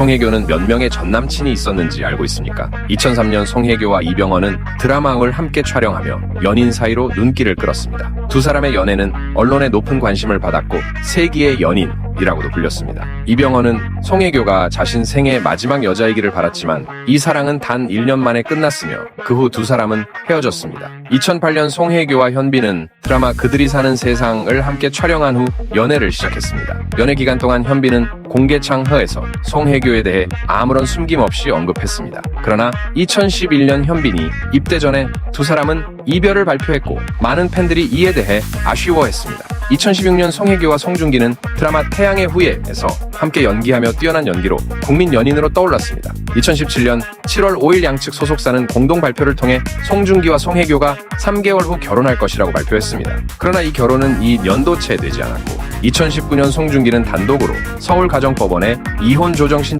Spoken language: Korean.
송혜교는 몇 명의 전남친이 있었는지 알고 있습니까? 2003년 송혜교와 이병헌은 드라마를 함께 촬영하며 연인 사이로 눈길을 끌었습니다. 두 사람의 연애는 언론의 높은 관심을 받았고 세기의 연인 이라고도 불렸습니다. 이병헌은 송혜교가 자신 생애 마지막 여자이기를 바랐지만 이 사랑은 단 1년 만에 끝났으며 그 후 두 사람은 헤어졌습니다. 2008년 송혜교와 현빈은 드라마 그들이 사는 세상을 함께 촬영한 후 연애를 시작했습니다. 연애 기간 동안 현빈은 공개 창허에서 송혜교에 대해 아무런 숨김 없이 언급했습니다. 그러나 2011년 현빈이 입대 전에 두 사람은 이별을 발표했고 많은 팬들이 이에 대해 아쉬워했습니다. 2016년 송혜교와 송중기는 드라마 태양의 후예에서 함께 연기하며 뛰어난 연기로 국민 연인으로 떠올랐습니다. 2017년 7월 5일 양측 소속사는 공동 발표를 통해 송중기와 송혜교가 3개월 후 결혼할 것이라고 발표했습니다. 그러나 이 결혼은 이 연도채 되지 않았고 2019년 송중기는 단독으로 서울가정법원에 이혼 조정 신